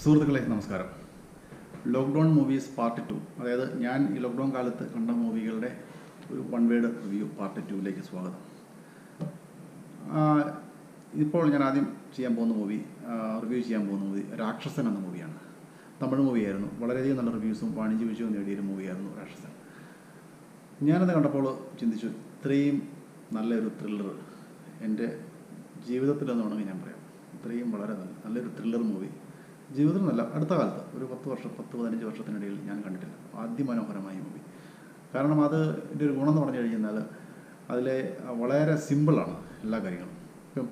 സുഹൃത്തുക്കളെ നമസ്കാരം. Lockdown movies part two അതായത് ഞാൻ ഈ ലോക്ക്ഡൗൺ കാലത്ത് കണ്ട മൂവികളുടെ ഒരു വൺ വേഡ് റിവ്യൂ പാർട്ട് ടുവിലേക്ക് സ്വാഗതം. ഇപ്പോൾ ഞാൻ ആദ്യം ചെയ്യാൻ പോകുന്ന മൂവി റിവ്യൂ ചെയ്യാൻ പോകുന്ന മൂവി രാക്ഷസൻ എന്ന മൂവിയാണ്. തമിഴ് മൂവിയായിരുന്നു. വളരെയധികം നല്ല റിവ്യൂസും വാണിജ്യ വിജയവും നേടിയൊരു മൂവിയായിരുന്നു രാക്ഷസൻ. ഞാനത് കണ്ടപ്പോൾ ചിന്തിച്ചു ഇത്രയും നല്ലൊരു ത്രില്ലർ എന്റെ ജീവിതത്തിലെന്ന് വേണമെങ്കിൽ ഞാൻ പറയാം. ഇത്രയും വളരെ നല്ല നല്ലൊരു ത്രില്ലർ മൂവി. ജീവിതത്തിലല്ല അടുത്ത കാലത്ത്. ഒരു പത്ത് വർഷം പത്ത് പതിനഞ്ച് വർഷത്തിനിടയിൽ ഞാൻ കണ്ടിട്ടില്ല. അതിമനോഹരമായ മൂവി കാരണം അത് എന്റെ ഒരു ഗുണം എന്ന് പറഞ്ഞു കഴിഞ്ഞാൽ അതിലെ വളരെ സിമ്പിളാണ് എല്ലാ കാര്യങ്ങളും. ഇപ്പം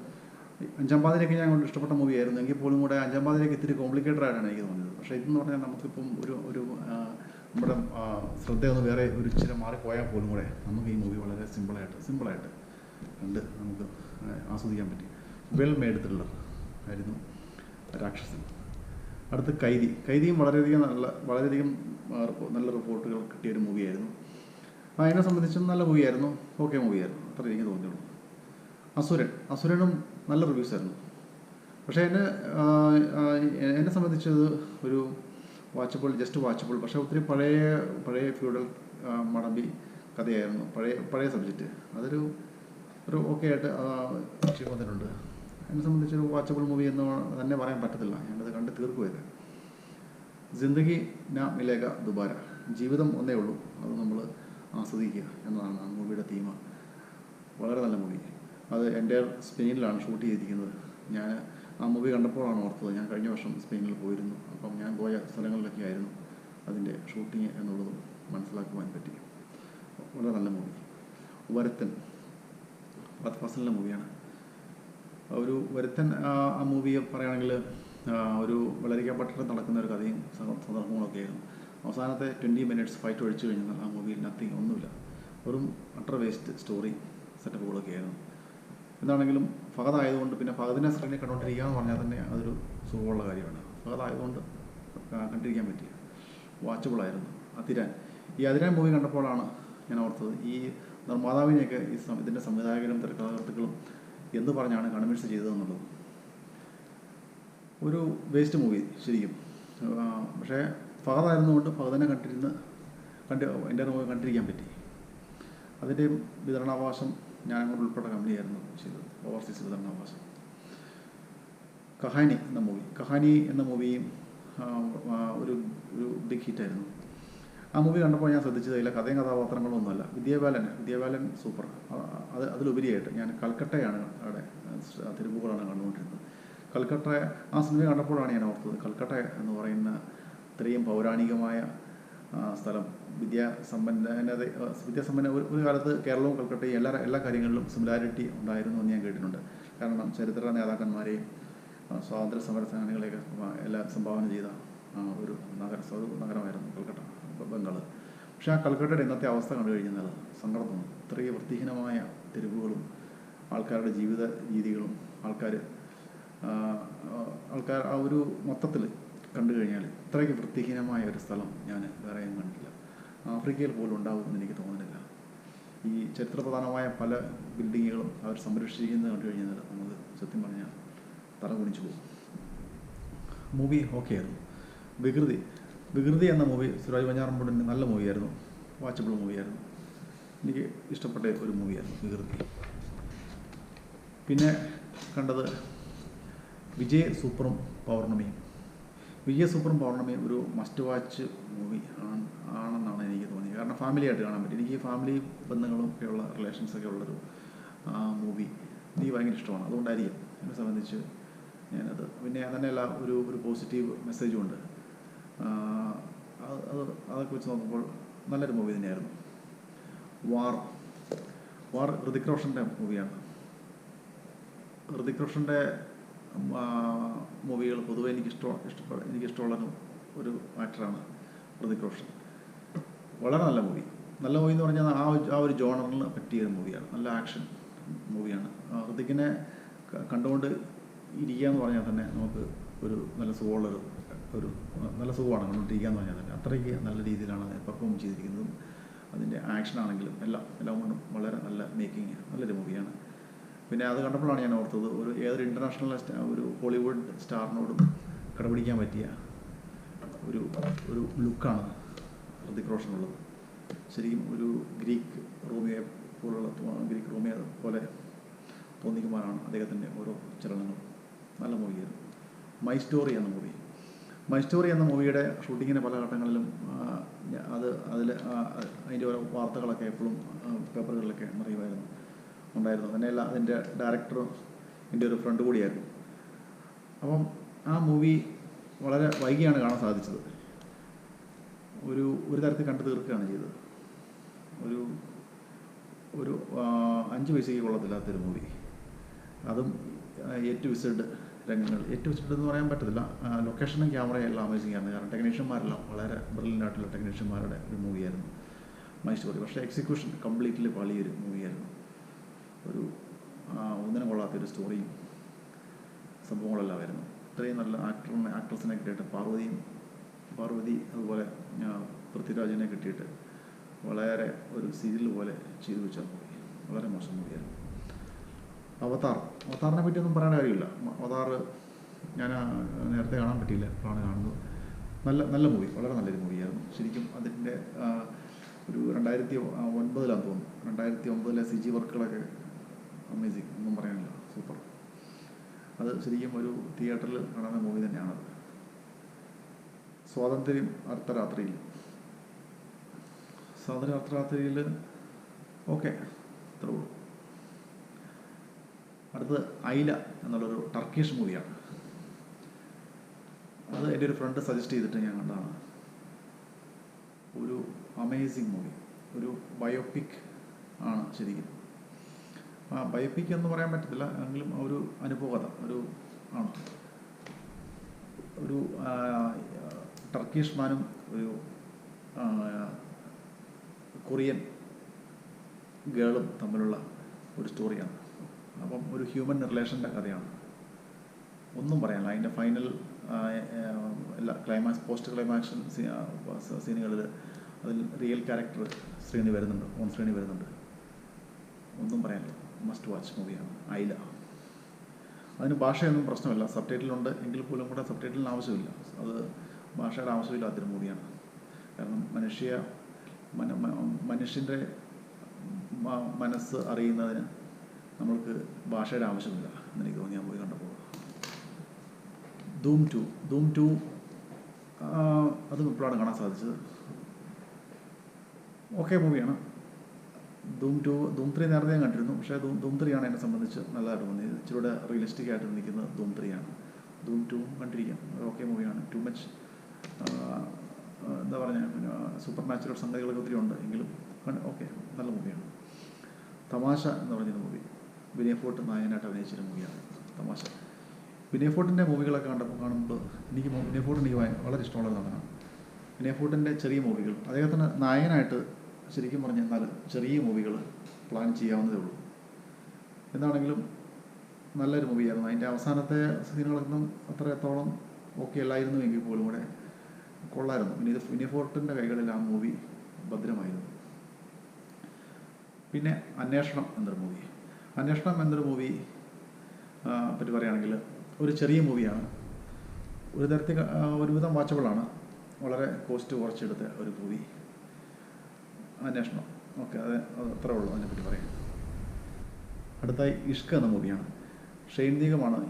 അഞ്ചാം പാതിരയൊക്കെ ഞാൻ കൊണ്ട് ഇഷ്ടപ്പെട്ട മൂവി ആയിരുന്നു. എങ്കിൽ പോലും കൂടെ അഞ്ചാം പാതിരയൊക്കെ ഇത്തിരി കോംപ്ലിക്കേറ്റഡ് ആയിട്ടാണ് എനിക്ക് തോന്നിയത്. പക്ഷേ ഇതെന്ന് പറഞ്ഞാൽ നമുക്കിപ്പം ഒരു ഒരു നമ്മുടെ ശ്രദ്ധയൊന്ന് വേറെ ഒരു ഇച്ചിരി മാറിപ്പോയാൽ പോലും കൂടെ നമുക്ക് ഈ മൂവി വളരെ സിമ്പിളായിട്ട് സിമ്പിളായിട്ട് കണ്ട് നമുക്ക് ആസ്വദിക്കാൻ പറ്റി. വെൽ മേഡ് ത്രില്ലർ ആയിരുന്നു രാക്ഷസൻ. അടുത്ത് കൈദി. കൈദിയും വളരെയധികം നല്ല വളരെയധികം നല്ല റിപ്പോർട്ടുകൾ കിട്ടിയ ഒരു മൂവിയായിരുന്നു എന്നെ സംബന്ധിച്ചും നല്ല മൂവിയായിരുന്നു. ഓക്കെ മൂവിയായിരുന്നു. അത്ര എനിക്ക് തോന്നിയുള്ളൂ. അസുരൻ. അസുരനും നല്ല റിവ്യൂസ് ആയിരുന്നു പക്ഷേ എന്നെ എന്നെ സംബന്ധിച്ചത് ഒരു വാച്ചബിൾ ജസ്റ്റ് വാച്ചബിൾ പക്ഷേ ഒത്തിരി പഴയ പഴയ ഫ്യൂഡൽ മടമ്പി കഥയായിരുന്നു. പഴയ പഴയ സബ്ജക്റ്റ്. അതൊരു ഒരു ഓക്കെ ആയിട്ട് വന്നിട്ടുണ്ട് എന്നെ സംബന്ധിച്ചൊരു വാച്ചബിൾ മൂവി എന്ന് തന്നെ പറയാൻ പറ്റത്തില്ല. ഞാനത് കണ്ട് തീർക്കുമായിരുന്നു ജിന്ദഗി ന മിലേക ദുബാര. ജീവിതം ഒന്നേ ഉള്ളൂ. അത് നമ്മൾ ആസ്വദിക്കുക എന്നതാണ് ആ മൂവിയുടെ തീമ വളരെ നല്ല മൂവി. അത് എന്റെ സ്പെയിനിലാണ് ഷൂട്ട് ചെയ്തിരിക്കുന്നത്. ഞാൻ ആ മൂവി കണ്ടപ്പോഴാണ് ഓർത്തത്. ഞാൻ കഴിഞ്ഞ വർഷം സ്പെയിനിൽ പോയിരുന്നു. അപ്പം ഞാൻ പോയ സ്ഥലങ്ങളിലൊക്കെ ആയിരുന്നു അതിന്റെ ഷൂട്ടിങ് എന്നുള്ളത് മനസ്സിലാക്കുവാൻ പറ്റി. വളരെ നല്ല മൂവി. വരത്തൻ. ഫസലിന്റെ മൂവിയാണ്. ഒരു വരുത്തൻ ആ മൂവിയെ മൂവി പറയുകയാണെങ്കിൽ ഒരു വെള്ളരിക്ക പട്ടണത്തിൽ നടക്കുന്ന ഒരു കഥയും സന്ദ- സന്ദർഭങ്ങളൊക്കെ ആയിരുന്നു അവസാനത്തെ ട്വന്റി മിനിറ്റ്സ് ഫൈറ്റ് ഒഴിച്ചു കഴിഞ്ഞാൽ ആ മൂവിയിൽ നത്തിങ് ഒന്നുമില്ല. വെറും അട്ടർ വേസ്റ്റ് സ്റ്റോറി സെറ്റപ്പുകളൊക്കെ ആയിരുന്നു എന്താണെങ്കിലും ഫഹദ് ആയതുകൊണ്ട് പിന്നെ ഫഹദിനെ സ്ക്രീനിൽ കണ്ടുകൊണ്ടിരിക്കുക എന്ന് പറഞ്ഞാൽ തന്നെ അതൊരു സുഖമുള്ള കാര്യമാണ്. ഫഹദ് ആയതുകൊണ്ട് കണ്ടിരിക്കാൻ പറ്റി വാച്ചബിളായിരുന്നു അതിരാൻ. ഈ അതിരാൻ മൂവി കണ്ടപ്പോഴാണ് ഞാൻ ഓർത്തത് ഈ നിർമ്മാതാവിനെയൊക്കെ ഈ ഇതിന്റെ സംവിധായകരും തിരക്കഥാകൃത്തുക്കളും എന്ത് പറഞ്ഞാണ് കൺവിൻസ് ചെയ്തതെന്നുള്ളത്. ഒരു വേസ്റ്റ് മൂവി ശരിക്കും. പക്ഷേ പക്ഷേ ഫഹദായിരുന്നുകൊണ്ട് ഫഹദിനെ കണ്ടിരുന്ന് കണ്ട് എന്റെ മുഖം കണ്ടിരിക്കാൻ പറ്റി. അതിന്റെ വിതരണാവകാശം ഞാൻ അങ്ങോട്ട് ഉൾപ്പെട്ട കമ്പനിയായിരുന്നു ചെയ്തത് ഓവർസീസ് വിതരണാവകാശം. കഹാനി എന്ന മൂവി കഹാനി എന്ന മൂവിയും ഒരു ഒരു ബിഗ് ഹിറ്റായിരുന്നു ആ മൂവി കണ്ടപ്പോൾ ഞാൻ ശ്രദ്ധിച്ചതില്ല കഥയും കഥാപാത്രങ്ങളും ഒന്നുമല്ല വിദ്യാബാലൻ വിദ്യാബാലൻ സൂപ്പർ അത് അതിലുപരിയായിട്ട് ഞാൻ കൽക്കട്ടയാണ് അവിടെ തിരുപ്പൂറാണ് കണ്ടുകൊണ്ടിരുന്നത്. കൽക്കട്ട ആ സിനിമ കണ്ടപ്പോഴാണ് ഞാൻ ഓർത്തത്. കൽക്കട്ട എന്ന് പറയുന്ന ഇത്രയും പൗരാണികമായ സ്ഥലം. വിദ്യാസമ്പന്നത വിദ്യാസമ്പന്ന ഒരു ഒരു കാലത്ത് കേരളവും കൽക്കട്ടയും എല്ലാ എല്ലാ കാര്യങ്ങളിലും സിമിലാരിറ്റി ഉണ്ടായിരുന്നു എന്ന് ഞാൻ കേട്ടിട്ടുണ്ട്. കാരണം ചരിത്ര നേതാക്കന്മാരെയും സ്വാതന്ത്ര്യ സമര സേനാനികളെയൊക്കെ എല്ലാം സംഭാവന ചെയ്ത ഒരു നഗര നഗരമായിരുന്നു കൽക്കട്ട. ബംഗാൾ പക്ഷേ ആ കൽക്കട്ടയുടെ ഇന്നത്തെ അവസ്ഥ കണ്ടു കഴിഞ്ഞാൽ സങ്കടം തോന്നും ഇത്രയും വൃത്തിഹീനമായ തെരുവുകളും ആൾക്കാരുടെ ജീവിത രീതികളും ആൾക്കാർ ആൾക്കാർ ആ ഒരു മൊത്തത്തിൽ കണ്ടു കഴിഞ്ഞാൽ ഇത്രയ്ക്ക് വൃത്തിഹീനമായ ഒരു സ്ഥലം ഞാൻ വേറെ എങ്ങും കണ്ടില്ല ആഫ്രിക്കയിൽ പോലും ഉണ്ടാകുമെന്ന് എനിക്ക് തോന്നുന്നില്ല. ഈ ചരിത്രപ്രധാനമായ പല ബിൽഡിങ്ങുകളും അവർ സംരക്ഷിക്കുന്നത് കണ്ടു കഴിഞ്ഞാൽ നമുക്ക് സത്യം പറഞ്ഞാൽ തല കുണിച്ചു പോകും. മൂവി ഓക്കെ ആയിരുന്നു. വികൃതി. വികൃതി എന്ന മൂവി സുരാജ് വഞ്ഞാറമ്പൂടിന്റെ നല്ല മൂവിയായിരുന്നു വാച്ചബിൾ മൂവിയായിരുന്നു എനിക്ക് ഇഷ്ടപ്പെട്ട ഒരു മൂവിയായിരുന്നു വികൃതി. പിന്നെ കണ്ടത് വിജയ് സൂപ്പറും പൗർണമിയും. വിജയ് സൂപ്പറും പൗർണമിയും ഒരു മസ്റ്റ് വാച്ച് മൂവി ആണ് ആണെന്നാണ് എനിക്ക് തോന്നിയത്. കാരണം ഫാമിലി ആയിട്ട് കാണാൻ പറ്റും. എനിക്ക് ഫാമിലി ബന്ധങ്ങളും ഒക്കെ ഒക്കെയുള്ള റിലേഷൻസൊക്കെ ഉള്ളൊരു മൂവി എനിക്ക് ഭയങ്കര ഇഷ്ടമാണ്. അതുകൊണ്ടായിരിക്കും എന്നെ സംബന്ധിച്ച് ഞാനത്. പിന്നെ തന്നെയല്ല ഒരു ഒരു പോസിറ്റീവ് മെസ്സേജും ഉണ്ട്. അത് അത് അതൊക്കെ വെച്ച് നോക്കുമ്പോൾ നല്ലൊരു മൂവി തന്നെയായിരുന്നു. വാർ വാർ ഋതിക് റോഷന്റെ മൂവിയാണ് ഋതിക് റോഷന്റെ മൂവികൾ പൊതുവെ എനിക്ക് ഇഷ്ടം ഇഷ്ടപ്പെട്ട എനിക്ക് ഇഷ്ടമുള്ള ഒരു- ആക്ടറാണ് ഋതിക് റോഷൻ വളരെ നല്ല മൂവി നല്ല മൂവി എന്ന് പറഞ്ഞാൽ ആ ആ ഒരു ജോണറിന് പറ്റിയ മൂവിയാണ് നല്ല ആക്ഷൻ മൂവിയാണ് ഋതിക്കിനെ കണ്ടുകൊണ്ട് ഇരിക്കുക എന്ന് പറഞ്ഞാൽ തന്നെ നമുക്ക് ഒരു നല്ല സുഖമുള്ളൊരു ഒരു നല്ല സുഖമാണ്. കണ്ടുകൊണ്ടിരിക്കുക എന്ന് പറഞ്ഞാൽ തന്നെ. അത്രയ്ക്ക് നല്ല രീതിയിലാണ് പെർഫോം ചെയ്തിരിക്കുന്നതും. അതിന്റെ ആക്ഷൻ ആണെങ്കിലും എല്ലാം എല്ലാം കൊണ്ടും വളരെ നല്ല മേക്കിംഗ് നല്ലൊരു മൂവിയാണ് പിന്നെ അത് കണ്ടപ്പോഴാണ് ഞാൻ ഓർത്തത് ഒരു ഏതൊരു ഇന്റർനാഷണൽ ഒരു ഹോളിവുഡ് സ്റ്റാറിനോടും കടപിടിക്കാൻ പറ്റിയ ഒരു ഒരു ലുക്കാണ് ഹൃതിക് റോഷനുള്ളത്. ശരിക്കും ഒരു ഗ്രീക്ക് റോമിയെ പോലുള്ള ഗ്രീക്ക് റോമിയെ പോലെ തോന്നിക്കുമാറാണ് അദ്ദേഹത്തിന്റെ ഓരോ ചലനങ്ങളും. നല്ല മൂവിയായിരുന്നു മൈ സ്റ്റോറി എന്ന മൂവി മൈ സ്റ്റോറി എന്ന മൂവിയുടെ ഷൂട്ടിങ്ങിന്റെ പല ഘട്ടങ്ങളിലും അത് അതിൽ അതിന്റെ ഓരോ വാർത്തകളൊക്കെ എപ്പോഴും പേപ്പറുകളിലൊക്കെ നിറയുമായിരുന്നു ഉണ്ടായിരുന്നു. തന്നെയല്ല അതിന്റെ ഡയറക്ടറും എന്റെ ഒരു ഫ്രണ്ട് കൂടിയായിരുന്നു. അപ്പം ആ മൂവി വളരെ വൈകിയാണ് കാണാൻ സാധിച്ചത്. ഒരു ഒരു തരത്തിൽ കണ്ടു തീർക്കുകയാണ് ചെയ്തത്. ഒരു ഒരു അഞ്ച് പൈസയ്ക്ക് കൊള്ളത്തില്ലാത്തൊരു മൂവി. അതും ഏറ്റവും വിസിഡ് രംഗങ്ങൾ. ഏറ്റവും എന്ന് പറയാൻ പറ്റത്തില്ല. ലൊക്കേഷനും ക്യാമറയും എല്ലാം അമേസിംഗ് ആയിരുന്നു. കാരണം ടെക്നീഷ്യന്മാരെല്ലാം വളരെ ബ്രില്യന്റ് ആയിട്ടുള്ള ടെക്നീഷ്യന്മാരുടെ ഒരു മൂവിയായിരുന്നു മൈ പക്ഷേ എക്സിക്യൂഷൻ കംപ്ലീറ്റ്ലി പാളിയൊരു മൂവിയായിരുന്നു ഒരു ഒന്നിനും കൊള്ളാത്തൊരു സ്റ്റോറിയും സംഭവങ്ങളെല്ലാം ആയിരുന്നു. ഇത്രയും നല്ല ആക്ടറിനെ ആക്ട്രസിനെ കിട്ടിയിട്ട് പാർവതിയും പാർവതി അതുപോലെ പൃഥ്വിരാജിനെ കിട്ടിയിട്ട് വളരെ ഒരു സീരിയൽ പോലെ ചെയ്തു വെച്ച മൂവി വളരെ മോശം മൂവിയായിരുന്നു അവതാർ. അവതാറിനെ പറ്റിയൊന്നും പറയേണ്ട കാര്യമില്ല. അവതാർ ഞാൻ നേരത്തെ കാണാൻ പറ്റിയില്ല. ഇപ്പോഴാണ് കാണുന്നത്. നല്ല നല്ല മൂവി വളരെ നല്ലൊരു മൂവിയായിരുന്നു ശരിക്കും അതിന്റെ ഒരു രണ്ടായിരത്തി ഒൻപതിലാന്ന് തോന്നുന്നു. രണ്ടായിരത്തി ഒമ്പതിലെ സി ജി വർക്കുകളൊക്കെ അമേസിങ് ഒന്നും പറയാനില്ല. സൂപ്പർ അത് ശരിക്കും ഒരു തിയേറ്ററിൽ കാണുന്ന മൂവി തന്നെയാണത്. സ്വാതന്ത്ര്യം അർദ്ധരാത്രിയിൽ സ്വാതന്ത്ര്യം അർദ്ധരാത്രിയിൽ ഓക്കെ ഇത്രേ ഉള്ളൂ. അടുത്തത് ഐല എന്നുള്ളൊരു ടർക്കിഷ് മൂവിയാണ് അത് എന്റെ ഒരു ഫ്രണ്ട് സജസ്റ്റ് ചെയ്തിട്ട് ഞാൻ കണ്ടതാണ്. ഒരു അമേസിങ് മൂവി ഒരു ബയോപിക് ആണ് ശരിക്കും. ആ ബയോപിക് എന്ന് പറയാൻ പറ്റത്തില്ല എങ്കിലും ഒരു അനുഭവകഥ ഒരു ആണ്. ഒരു ടർക്കിഷ് മാനും ഒരു കൊറിയൻ ഗേളും തമ്മിലുള്ള ഒരു സ്റ്റോറിയാണ് അപ്പം ഒരു ഹ്യൂമൻ റിലേഷന്റെ കഥയാണ്. ഒന്നും പറയാനില്ല. അതിന്റെ ഫൈനൽ എല്ലാ ക്ലൈമാക്സ് പോസ്റ്റ് ക്ലൈമാക്സ് സീനുകളിൽ അതിൽ റിയൽ ക്യാരക്ടർ ശ്രീനി വരുന്നുണ്ട്. ഓൺ ശ്രീനി വരുന്നുണ്ട്. ഒന്നും പറയാനില്ല. മസ്റ്റ് വാച്ച് മൂവിയാണ് ഐല. അതിന് ഭാഷയൊന്നും പ്രശ്നമില്ല. സബ് ടൈറ്റിലുണ്ട് എങ്കിൽ പോലും കൂടെ സബ് ടൈറ്റിലിന് ആവശ്യമില്ല. അത് ഭാഷയുടെ ആവശ്യമില്ലാത്തൊരു മൂവിയാണ് കാരണം മനുഷ്യ മനുഷ്യന്റെ മനസ്സ് അറിയുന്നതിന് നമ്മൾക്ക് ഭാഷയുടെ ആവശ്യമില്ല എന്നെനിക്ക് തോന്നി ഞാൻ പോയി കണ്ടപ്പോൾ. ധൂം ടു ധൂം ടു അതും ഇപ്പോഴാണ് കാണാൻ സാധിച്ചത്. ഓക്കെ മൂവിയാണ്. ധൂം ടു ധൂം ത്രീ നേരത്തെ ഞാൻ കണ്ടിരുന്നു. പക്ഷേ ധൂം ധൂം ആണ് എന്നെ സംബന്ധിച്ച് നല്ലതായിട്ട് തോന്നിയത്. ഇച്ചിരൂടെ റിയലിസ്റ്റിക് ആയിട്ട് നിൽക്കുന്നത് ധൂം ആണ്. ധൂം ടു കണ്ടിരിക്കാം. ഓക്കെ മൂവിയാണ്. ടു മച്ച് എന്താ പറഞ്ഞാൽ പിന്നെ സൂപ്പർ നാച്ചുറൽ സംഗതികളൊക്കെ ഒത്തിരി ഉണ്ട്. എങ്കിലും ഓക്കെ നല്ല മൂവിയാണ്. തമാശ എന്ന് പറഞ്ഞൊരു മൂവി വിനയ് ഫോർട്ട് നായകനായിട്ട് അഭിനയിച്ചൊരു മൂവിയാണ്. തമാശ. വിനയ് ഫോർട്ടിന്റെ മൂവികളൊക്കെ കണ്ടപ്പോൾ കാണുമ്പോൾ എനിക്ക് വിനയ് ഫോർട്ട് എനിക്ക് വളരെ ഇഷ്ടമുള്ള നടനാണ്. വിനയ് ഫോർട്ടിന്റെ ചെറിയ മൂവികൾ അദ്ദേഹത്തിന് നായനായിട്ട് ശരിക്കും പറഞ്ഞാൽ ചെറിയ മൂവികൾ പ്ലാൻ ചെയ്യാവുന്നതേ ഉള്ളൂ. എന്താണെങ്കിലും നല്ലൊരു മൂവിയായിരുന്നു. അതിന്റെ അവസാനത്തെ സീനുകളൊന്നും അത്രത്തോളം ഓക്കെ അല്ലായിരുന്നു എങ്കിൽ പോലും കൂടെ കൊള്ളായിരുന്നു. പിന്നെ ഇത് വിനയ് ഫോർട്ടിന്റെ കൈകളിൽ ആ മൂവി ഭദ്രമായിരുന്നു. പിന്നെ അന്വേഷണം എന്നൊരു മൂവി. അന്വേഷണം എന്നൊരു മൂവി പറ്റി പറയുകയാണെങ്കിൽ ഒരു ചെറിയ മൂവിയാണ് ഒരു തരത്തിൽ ഒരുവിധം വാച്ചബിളാണ് വളരെ കോസ്റ്റ് കുറച്ചെടുത്ത ഒരു മൂവി അന്വേഷണം. ഓക്കെ അത് അത്ര ഉള്ളൂ അതിനെപ്പറ്റി പറയാം അടുത്തായി ഇഷ്ക എന്ന മൂവിയാണ് ഷെയ്ൻ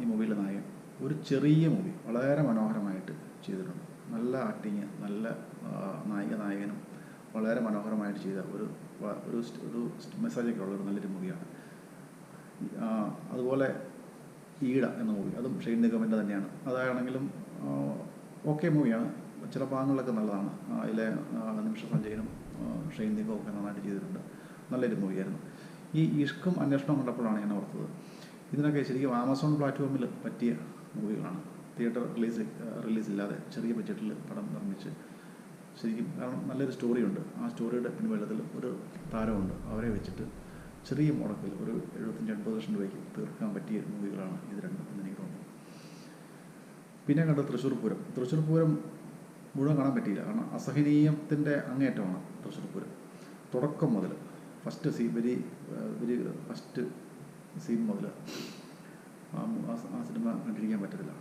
ഈ മൂവിയിലെ നായകൻ. ഒരു ചെറിയ മൂവി വളരെ മനോഹരമായിട്ട് ചെയ്തിട്ടുണ്ട്. നല്ല ആക്ടിങ് നല്ല നായിക നായകനും വളരെ മനോഹരമായിട്ട് ചെയ്ത ഒരു ഒരു ഒരു മെസ്സേജൊക്കെ ഉള്ള ഒരു നല്ലൊരു മൂവിയാണ് അതുപോലെ ഈട എന്ന മൂവി അതും ഷെയ്ൻ നിഗമിന്റെ തന്നെയാണ്. അതാണെങ്കിലും ഓക്കെ മൂവിയാണ് ചില ഭാഗങ്ങളിലൊക്കെ നല്ലതാണ്. അതിലെ നിമിഷ സഞ്ജയനും ഷെയ്ൻ നിഗവും ഒക്കെ നന്നായിട്ട് ചെയ്തിട്ടുണ്ട്. നല്ലൊരു മൂവിയായിരുന്നു ഈ ഇഷ്കും അന്വേഷണവും കണ്ടപ്പോഴാണ് ഞാൻ ഓർത്തത്. ഇതിനൊക്കെ ശരിക്കും ആമസോൺ പ്ലാറ്റ്ഫോമിൽ പറ്റിയ മൂവികളാണ് തിയേറ്റർ റിലീസ് റിലീസ് ഇല്ലാതെ ചെറിയ ബഡ്ജറ്റിൽ പടം നിർമ്മിച്ച് ശരിക്കും കാരണം നല്ലൊരു സ്റ്റോറിയുണ്ട് ആ സ്റ്റോറിയുടെ പിൻബലത്തിൽ ഒരു താരമുണ്ട്. അവരെ വെച്ചിട്ട് ചെറിയ മുടക്കിൽ ഒരു എഴുപത്തഞ്ച് എൺപത് ലക്ഷം രൂപയ്ക്ക് തീർക്കാൻ പറ്റിയ മൂവികളാണ് ഇത് രണ്ടും എന്ന് എനിക്ക് തോന്നുന്നു പിന്നെ കണ്ട തൃശ്ശൂർ പൂരം. തൃശ്ശൂർ പൂരം മുഴുവൻ കാണാൻ പറ്റിയില്ല. കാരണം അസഹനീയത്തിന്റെ അങ്ങേറ്റമാണ് തൃശ്ശൂർ പൂരം. തുടക്കം മുതൽ first scene very very first scene മുതൽ ആ സിനിമ കണ്ടിരിക്കാൻ പറ്റത്തില്ല.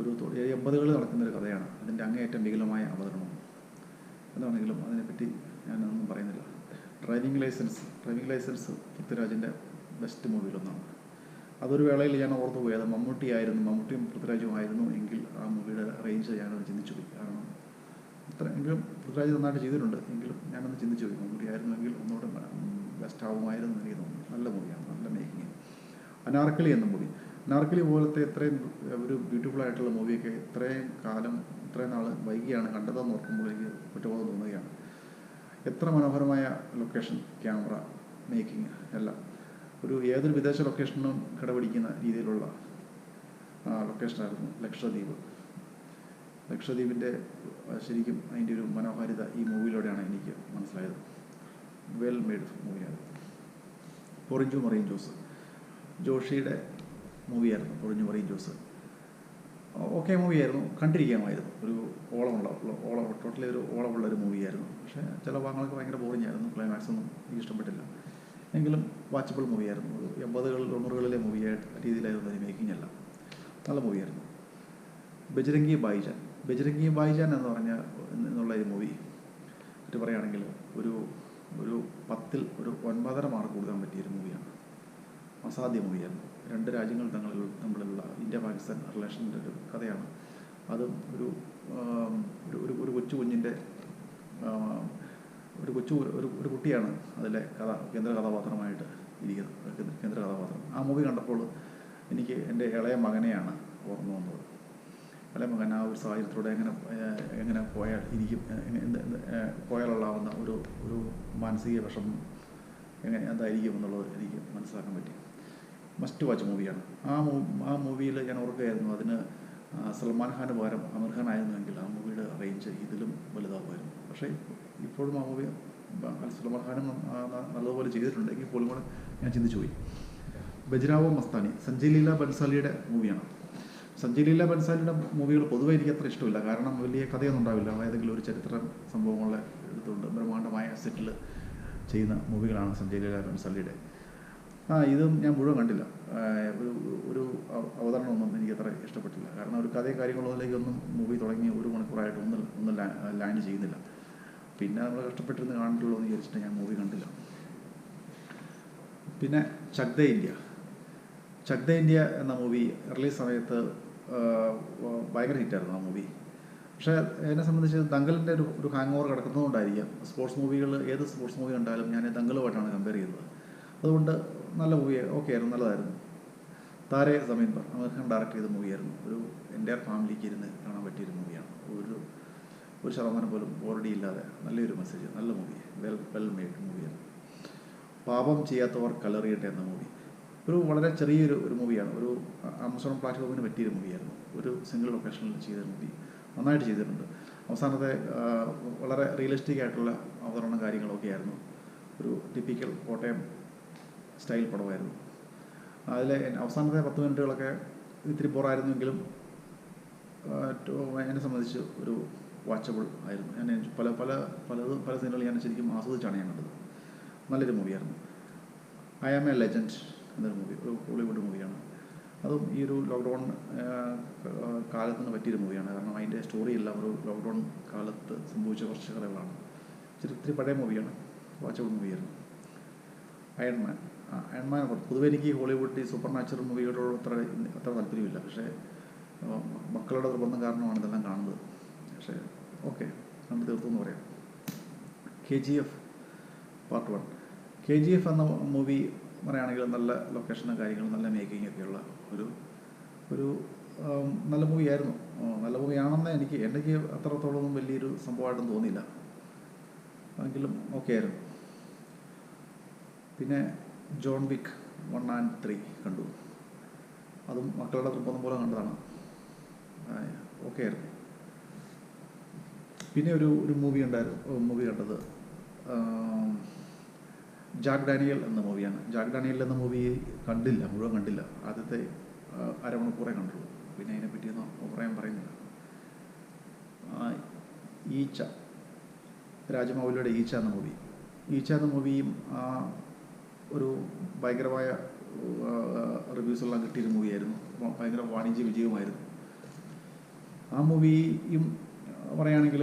ഒരു എൺപതുകളിൽ നടക്കുന്നൊരു കഥയാണ്. അതിന്റെ അങ്ങേയറ്റം വികലമായ അവതരണം എന്താണെങ്കിലും അതിനെപ്പറ്റി ഞാനൊന്നും പറയുന്നില്ല. ഡ്രൈവിംഗ് ലൈസൻസ് ഡ്രൈവിംഗ് ലൈസൻസ് പൃഥ്വിരാജിന്റെ ബെസ്റ്റ് മൂവിയിലൊന്നാണ് അതൊരു വേളയിൽ ഞാൻ ഓർത്തു പോയത് മമ്മൂട്ടി ആയിരുന്നു മമ്മൂട്ടിയും പൃഥ്വിരാജും ആയിരുന്നു എങ്കിൽ ആ മൂവിയുടെ റേഞ്ച് ഞാനൊന്ന് ചിന്തിച്ചു പോയി. കാരണം അത്ര എങ്കിലും പൃഥ്വിരാജ് നന്നായിട്ട് ചെയ്തിട്ടുണ്ട്. എങ്കിലും ഞാനൊന്ന് ചിന്തിച്ചു പോയി. മമ്മൂട്ടി ആയിരുന്നെങ്കിൽ ഒന്നുകൂടെ ബെസ്റ്റ് ആവുമായിരുന്നു എന്ന് എനിക്ക് തോന്നുന്നു നല്ല മൂവിയാണ് നല്ല മേക്കിങ് അനാർക്കലി എന്ന മൂവി അനാർക്കലി പോലത്തെ ഇത്രയും ഒരു ബ്യൂട്ടിഫുൾ ആയിട്ടുള്ള മൂവിയൊക്കെ ഇത്രയും കാലം ഇത്രയും നാൾ വൈകിയാണ് കണ്ടതെന്ന് ഓർക്കുമ്പോൾ എനിക്ക് കുറ്റബോധം തോന്നുകയാണ്. എത്ര മനോഹരമായ ലൊക്കേഷൻ ക്യാമറ മേക്കിംഗ് എല്ലാം. ഒരു ഏതൊരു വിദേശ ലൊക്കേഷനും കിടപിടിക്കുന്ന രീതിയിലുള്ള ലൊക്കേഷനായിരുന്നു ലക്ഷദ്വീപ്. ലക്ഷദ്വീപിന്റെ ശരിക്കും അതിന്റെ ഒരു മനോഹാരിത ഈ മൂവിയിലൂടെയാണ് എനിക്ക് മനസ്സിലായത്. വെൽ മെയ്ഡ് മൂവിയാണ് പൊറിഞ്ചു മറിയും ജോസ്. ജോഷിയുടെ മൂവിയായിരുന്നു പൊറിഞ്ചു മറിയും ജോസ്. ഓക്കെ മൂവിയായിരുന്നു കണ്ടിരിക്കാമായിരുന്നു. ഒരു ഓളമുള്ള ഓളം ടോട്ടലി ഒരു ഓളമുള്ള ഒരു മൂവിയായിരുന്നു പക്ഷേ ചില ഭാഗങ്ങളൊക്കെ ഭയങ്കര ബോറിംഗ് ആയിരുന്നു. ക്ലൈമാക്സ് ഒന്നും എനിക്ക് ഇഷ്ടപ്പെട്ടില്ല. എങ്കിലും വാച്ചബിൾ മൂവിയായിരുന്നു ഒരു എൺപതുകളിൽ തൊണ്ണൂറുകളിലെ മൂവിയായിട്ട് രീതിയിലായിരുന്നു അതിന് മേക്കിംഗ് അല്ല നല്ല മൂവിയായിരുന്നു ബജരംഗി ബായിജാൻ ബജരംഗി ബായിജാൻ എന്ന് പറഞ്ഞ എന്നുള്ള ഈ മൂവി പറ്റി പറയുകയാണെങ്കിൽ ഒരു ഒരു പത്തിൽ ഒരു ഒൻപതര മാർക്ക് കൊടുക്കാൻ പറ്റിയ ഒരു മൂവിയാണ് അസാധ്യ മൂവിയായിരുന്നു രണ്ട് രാജ്യങ്ങൾ തങ്ങളിൽ തമ്മിലുള്ള ഇന്ത്യ പാകിസ്ഥാൻ റിലേഷന്റെ ഒരു കഥയാണ്. അത് ഒരു ഒരു ഒരു കൊച്ചു കുഞ്ഞിന്റെ ഒരു കൊച്ചു ഒരു ഒരു കുട്ടിയാണ് അതിലെ കഥ കേന്ദ്ര കഥാപാത്രമായിട്ട് ഇരിക്കുന്നത് കേന്ദ്ര- കഥാപാത്രം. ആ മൂവി കണ്ടപ്പോൾ എനിക്ക് എന്റെ ഇളയ മകനെയാണ് ഓർമ്മ വന്നത്. ഇളയ മകൻ ആ ഒരു സാഹചര്യത്തിലൂടെ എങ്ങനെ എങ്ങനെ പോയാൽ ഇരിക്കും പോയാലുള്ളാവുന്ന ഒരു ഒരു മാനസിക വിഷമം എങ്ങനെ എന്തായിരിക്കും എന്നുള്ളത് എനിക്ക് മനസ്സിലാക്കാൻ പറ്റി. മസ്റ്റ് വാച്ച് മൂവിയാണ് ആ മൂ ആ മൂവിയിൽ ഞാൻ ഓർക്കുകയായിരുന്നു അതിന് സൽമാൻ ഖാന് പകരം അമീർ ഖാൻ ആയിരുന്നുവെങ്കിൽ ആ മൂവിയുടെ റേഞ്ച് ഇതിലും വലുതാവുമായിരുന്നു. പക്ഷേ ഇപ്പോഴും ആ മൂവി സൽമാൻ ഖാനും നല്ലതുപോലെ ചെയ്തിട്ടുണ്ട്. എങ്കിൽ പോലും കൂടെ ഞാൻ ചിന്തിച്ചു പോയി. ബജ്രാവോ മസ്താനി സഞ്ജയ് ലീല ബൻസാലിയുടെ മൂവിയാണ് സഞ്ജയ് ലീല ബൻസാലിയുടെ മൂവികൾ പൊതുവെ എനിക്ക് അത്ര ഇഷ്ടമില്ല. കാരണം വലിയ കഥയൊന്നും ഉണ്ടാവില്ല. ഏതെങ്കിലും ഒരു ചരിത്ര സംഭവങ്ങളെ എടുത്തുകൊണ്ട് ബ്രഹ്മാണ്ഡമായ സെറ്റിൽ ചെയ്യുന്ന മൂവികളാണ് സഞ്ജയ് ലീല ബൻസാലിയുടെ. ആ ഇതും ഞാൻ മുഴുവൻ കണ്ടില്ല. ഒരു ഒരു അവ- അവതരണമൊന്നും എനിക്ക് അത്ര ഇഷ്ടപ്പെട്ടില്ല. കാരണം ഒരു കഥയും കാര്യങ്ങളൊന്നും മൂവി തുടങ്ങി ഒരു മണിക്കൂറായിട്ട് ഒന്നും ഒന്നും ലാൻഡ് ചെയ്യുന്നില്ല. പിന്നെ നമ്മൾ കഷ്ടപ്പെട്ടിരുന്ന് കാണുള്ളൂ എന്ന് വിചാരിച്ചിട്ട് ഞാൻ മൂവി കണ്ടില്ല. പിന്നെ ചക്ത ഇന്ത്യ ചക്ത ഇന്ത്യ എന്ന മൂവി റിലീസ് സമയത്ത് ഭയങ്കര ഹിറ്റായിരുന്നു ആ മൂവി പക്ഷേ എന്നെ സംബന്ധിച്ച് ദങ്കലിന്റെ ഒരു ഒരു ഹാങ് ഓവർ കിടക്കുന്നതുകൊണ്ടായിരിക്കാം സ്പോർട്സ് മൂവികൾ ഏത് സ്പോർട്സ് മൂവി കണ്ടാലും ഞാൻ ദങ്കലുമായിട്ടാണ് കമ്പയർ ചെയ്യുന്നത്. അതുകൊണ്ട് നല്ല മൂവി ഓക്കെ ആയിരുന്നു നല്ലതായിരുന്നു. താരെ സമീൻ പർ അമീർ ഖാൻ ഡയറക്റ്റ് ചെയ്ത മൂവിയായിരുന്നു ഒരു എന്റെ ഫാമിലിക്ക് ഇരുന്ന് കാണാൻ പറ്റിയൊരു മൂവിയാണ് ഒരു ഒരു ശതമാനം പോലും ബോറടി ഇല്ലാതെ നല്ലൊരു മെസ്സേജ് നല്ല മൂവി വെൽ വെൽ മെയ്ഡ് മൂവിയാണ് പാപം ചെയ്യാത്തവർ കലറിയട്ടെ എന്ന മൂവി ഒരു വളരെ ചെറിയൊരു ഒരു മൂവിയാണ് ഒരു ആമസോൺ പ്ലാറ്റ്ഫോമിന് പറ്റിയൊരു മൂവിയായിരുന്നു ഒരു സിംഗിൾ ലൊക്കേഷനിൽ ചെയ്ത മൂവി നന്നായിട്ട് ചെയ്തിട്ടുണ്ട്. അവസാനത്തെ വളരെ റിയലിസ്റ്റിക് ആയിട്ടുള്ള അവതരണ കാര്യങ്ങളൊക്കെ ആയിരുന്നു. ഒരു ടിപ്പിക്കൽ കോട്ടയം സ്റ്റൈൽ പടമായിരുന്നു. അതിൽ അവസാനത്തെ പത്ത് മിനിറ്റുകളൊക്കെ ഇത്തിരി ബോറായിരുന്നെങ്കിലും എന്നെ സംബന്ധിച്ച് ഒരു വാച്ചബിൾ ആയിരുന്നു. ഞാൻ പല പല പലതും പല സീനുകൾ ഞാൻ ശരിക്കും ആസ്വദിച്ചാണ് ഞാൻ കണ്ടത്. നല്ലൊരു മൂവിയായിരുന്നു. ഐ ആം എ ലെജൻഡ് എന്നൊരു മൂവി ഒരു ഹോളിവുഡ് മൂവിയാണ്. അതും ഈ ഒരു ലോക്ക്ഡൗൺ കാലത്തിന് പറ്റിയൊരു മൂവിയാണ്. കാരണം അതിന്റെ സ്റ്റോറി എല്ലാം ഒരു ലോക്ക്ഡൗൺ കാലത്ത് സംഭവിച്ച കുറച്ച് കഥകളാണ്. ഇച്ചിരി ഇത്തിരി പഴയ മൂവിയാണ്. വാച്ചബിൾ മൂവിയായിരുന്നു. അയൺമാൻ അയൺമാൻ പൊതുവെ എനിക്ക് ഹോളിവുഡ് ഈ സൂപ്പർ നാച്ചുറൽ മൂവികളോട് അത്ര അത്ര താല്പര്യമില്ല. പക്ഷേ മക്കളുടെ നിർബന്ധം കാരണമാണ് ഇതെല്ലാം കാണുന്നത്. പക്ഷേ ഓക്കെ കണ്ടു തീർത്തു എന്ന് പറയാം. K G F part one. K G F എന്ന മൂവി പറയുകയാണെങ്കിൽ നല്ല ലൊക്കേഷനും കാര്യങ്ങളും നല്ല മേക്കിംഗ് ഒക്കെയുള്ള ഒരു ഒരു നല്ല മൂവിയായിരുന്നു. നല്ല മൂവിയാണെന്ന് എനിക്ക് എനിക്ക് അത്രത്തോളമൊന്നും വലിയൊരു സംഭവമായിട്ടൊന്നും തോന്നിയില്ല. എങ്കിലും ഓക്കെ ആയിരുന്നു. പിന്നെ John Wick one and three കണ്ടു. അതും മക്കളുടെ നിർബന്ധം പോലെ കണ്ടതാണ്. ഓക്കെ ആയിരുന്നു. പിന്നെ ഒരു ഒരു മൂവി ഉണ്ടായിരുന്നു മൂവി കണ്ടത്. ജാക്ക് ഡാനിയൽ എന്ന മൂവിയാണ് ജാക്ക് ഡാനിയൽ എന്ന മൂവി കണ്ടില്ല മുഴുവൻ കണ്ടില്ല. ആദ്യത്തെ അരമണിക്കൂറേ കണ്ടുള്ളൂ. പിന്നെ അതിനെ പറ്റിയൊന്നും അഭിപ്രായം പറയുന്നില്ല. ഈച്ച. രാജമൗലിയുടെ ഈച്ച എന്ന മൂവി ഈച്ച എന്ന മൂവിയും ഒരു ഭയങ്കരമായ റിവ്യൂസ് എല്ലാം കിട്ടിയൊരു മൂവിയായിരുന്നു. ഭയങ്കര വാണിജ്യ വിജയമായിരുന്നു ആ മൂവിയും പറയുകയാണെങ്കിൽ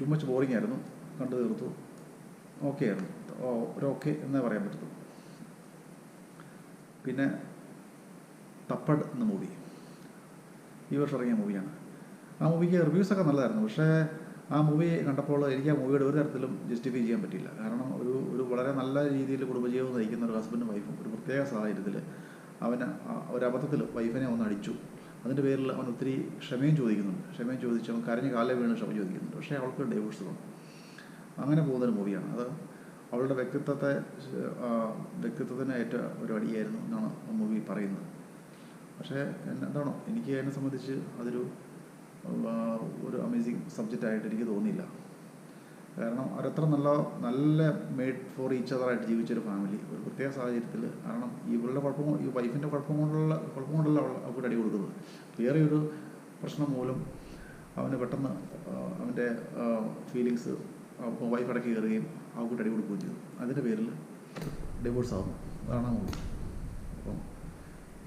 ടു മച്ച് ബോറിംഗ് ആയിരുന്നു. കണ്ടു തീർത്തു. ഓക്കെ ആയിരുന്നു. ഒരു ഓക്കെ എന്നേ പറയാൻ പറ്റത്തുള്ളൂ. പിന്നെ തപ്പഡ് എന്ന മൂവി. ഈ വർഷം ഇറങ്ങിയ മൂവിയാണ്. ആ മൂവിക്ക് റിവ്യൂസൊക്കെ നല്ലതായിരുന്നു. പക്ഷേ ആ മൂവി കണ്ടപ്പോൾ എനിക്ക് ആ മൂവിയുടെ ഒരു തരത്തിലും ജസ്റ്റിഫൈ ചെയ്യാൻ പറ്റില്ല കാരണം ഒരു ഒരു വളരെ നല്ല രീതിയിൽ കുടുംബജീവിതം നയിക്കുന്ന ഒരു ഹസ്ബൻഡും വൈഫും ഒരു പ്രത്യേക സാഹചര്യത്തിൽ അവന് ഒരബദ്ധത്തിൽ വൈഫിനെ ഒന്ന് അടിച്ചു. അതിന്റെ പേരിൽ അവൻ ഒത്തിരി ക്ഷമയും ചോദിക്കുന്നുണ്ട്. ക്ഷമയും ചോദിച്ച് അവൻ കരഞ്ഞ് കാലേ വീണ് ക്ഷമ ചോദിക്കുന്നുണ്ട്. പക്ഷേ അവൾക്ക് ഡൈവോഴ്സ് വേണം അങ്ങനെ പോകുന്നൊരു മൂവിയാണ് അത് അവളുടെ വ്യക്തിത്വത്തെ വ്യക്തിത്വത്തിന് ഏറ്റ ഒരു അടിയായിരുന്നു എന്നാണ് ആ മൂവി പറയുന്നത്. പക്ഷേ എന്താണോ എനിക്ക് എന്നെ സംബന്ധിച്ച് അതൊരു ഒരു അമേസിങ് സബ്ജക്റ്റായിട്ട് എനിക്ക് തോന്നിയില്ല. കാരണം അവരത്ര നല്ല നല്ല മെയ്ഡ് ഫോർ ഈച്ച് അതറായിട്ട് ജീവിച്ചൊരു ഫാമിലി ഒരു പ്രത്യേക സാഹചര്യത്തിൽ കാരണം ഇവളുടെ കുഴപ്പം ഈ വൈഫിന്റെ കുഴപ്പം കൊണ്ടുള്ള കുഴപ്പം കൊണ്ടല്ല അവൾ അവർക്ക് അടി കൊടുക്കുന്നത്. വേറെ ഒരു പ്രശ്നം മൂലം അവന് പെട്ടെന്ന് അവന്റെ ഫീലിങ്സ് വൈഫ് ഇടയ്ക്ക് കയറുകയും അവർക്ക് അടി കൊടുക്കുകയും ചെയ്തു. അതിന്റെ പേരിൽ ഡിവോഴ്സ് ആകുന്നു അതാണ്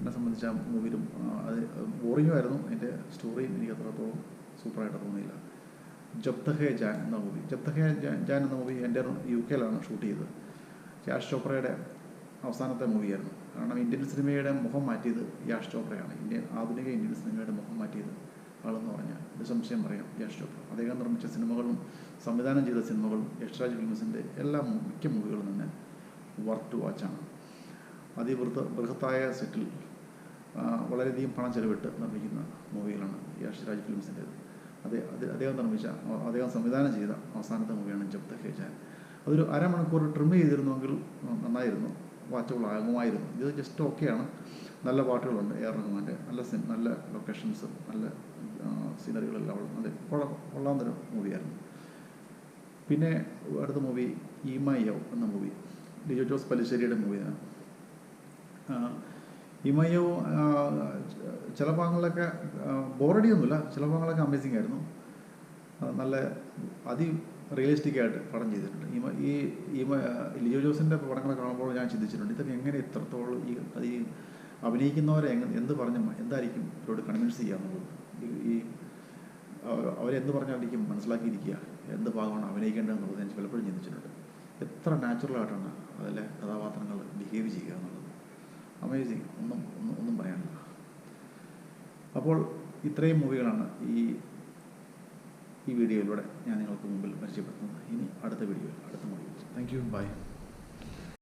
എന്നെ സംബന്ധിച്ച് ആ മൂവിയിലും അത് ബോറിങ്ങും ആയിരുന്നു അതിന്റെ സ്റ്റോറിയും എനിക്ക് അത്രത്തോളം സൂപ്പറായിട്ട് തോന്നിയില്ല. ജപ്തഹെ തഹേ ജാൻ എന്ന മൂവി ജപ്തഹെ ജാൻ എന്ന മൂവി എന്റെ യു കെയിലാണ് ഷൂട്ട് ചെയ്തത്. യാഷ് ചോപ്രയുടെ അവസാനത്തെ മൂവിയായിരുന്നു. കാരണം ഇന്ത്യൻ സിനിമയുടെ മുഖം മാറ്റിയത് യാഷ് ചോപ്രയാണ്. ഇന്ത്യൻ ആധുനിക ഇന്ത്യൻ സിനിമയുടെ മുഖം മാറ്റിയത് ആളെന്ന് പറഞ്ഞാൽ നിസ്സംശയം പറയാം യാഷ് ചോപ്ര. അദ്ദേഹം നിർമ്മിച്ച സിനിമകളും സംവിധാനം ചെയ്ത സിനിമകളും യഷ്രാജ് ഫിലിംസിന്റെ എല്ലാ മിക്ക മൂവികളും തന്നെ വർത്ത് വാച്ചാണ് അതിവൃത്ത ബൃഹത്തായ സെറ്റിൽ വളരെയധികം പണം ചെലവിട്ട് നിർമ്മിക്കുന്ന മൂവികളാണ് യാഷ്രാജ് ഫിലിംസിന്റേത്. അതേ അദ്ദേഹം നിർമ്മിച്ച അദ്ദേഹം സംവിധാനം ചെയ്ത അവസാനത്തെ മൂവിയാണ് ജബ് തക് ഹേ ജാൻ. അതൊരു അരമണിക്കൂർ ട്രിം ചെയ്തിരുന്നുവെങ്കിൽ നന്നായിരുന്നു. വാച്ചബിൾ ആകുമായിരുന്നു ഇത് ജസ്റ്റ് ഓക്കെയാണ് നല്ല പാട്ടുകളുണ്ട്. എ ആർ റഹ്മാന്റെ. നല്ല സിൻ നല്ല ലൊക്കേഷൻസ് നല്ല സീനറികളെല്ലാം നല്ല കൊള്ള- കൊള്ളാവുന്നൊരു മൂവിയായിരുന്നു. പിന്നെ അടുത്ത മൂവി ഈമയോ എന്ന മൂവി. ലിജോ ജോസ് പല്ലിശ്ശേരിയുടെ മൂവിയാണ്. ഇമയോ ചില ഭാഗങ്ങളിലൊക്കെ ബോറടിയൊന്നുമില്ല. ചില ഭാഗങ്ങളൊക്കെ അമേസിംഗ് ആയിരുന്നു. നല്ല അതി റിയലിസ്റ്റിക് ആയിട്ട് പടം ചെയ്തിട്ടുണ്ട്. ഈ ഈ ഈ മ- ലിജോ ജോസിന്റെ പടങ്ങൾ കാണുമ്പോൾ ഞാൻ ചിന്തിച്ചിട്ടുണ്ട് ഇതൊക്കെ എങ്ങനെ ഇത്രത്തോളം ഈ അത് ഈ അഭിനയിക്കുന്നവരെ എങ്ങനെ എന്ത് പറഞ്ഞ എന്തായിരിക്കും ഇവരോട് കൺവിൻസ് ചെയ്യാന്നുള്ളത് ഈ ഈ അവ- അവരെന്ത് പറഞ്ഞായിരിക്കും മനസ്സിലാക്കിയിരിക്കുക? എന്ത് ഭാഗമാണ് അഭിനയിക്കേണ്ടതെന്നുള്ളത് ഞാൻ പലപ്പോഴും ചിന്തിച്ചിട്ടുണ്ട്. എത്ര നാച്ചുറലായിട്ടാണ് അതിലെ കഥാപാത്രങ്ങൾ ബിഹേവ് ചെയ്യുക എന്നുള്ളത്. അമേസിങ് ഒന്നും ഒന്നും ഒന്നും പറയാനില്ല. അപ്പോൾ ഇത്രയും മൂവികളാണ് ഈ ഈ വീഡിയോയിലൂടെ ഞാൻ നിങ്ങൾക്ക് മുമ്പിൽ പരിചയപ്പെടുത്തുന്നത്. ഇനി അടുത്ത വീഡിയോയിൽ അടുത്ത മൂവി താങ്ക് യു ബൈ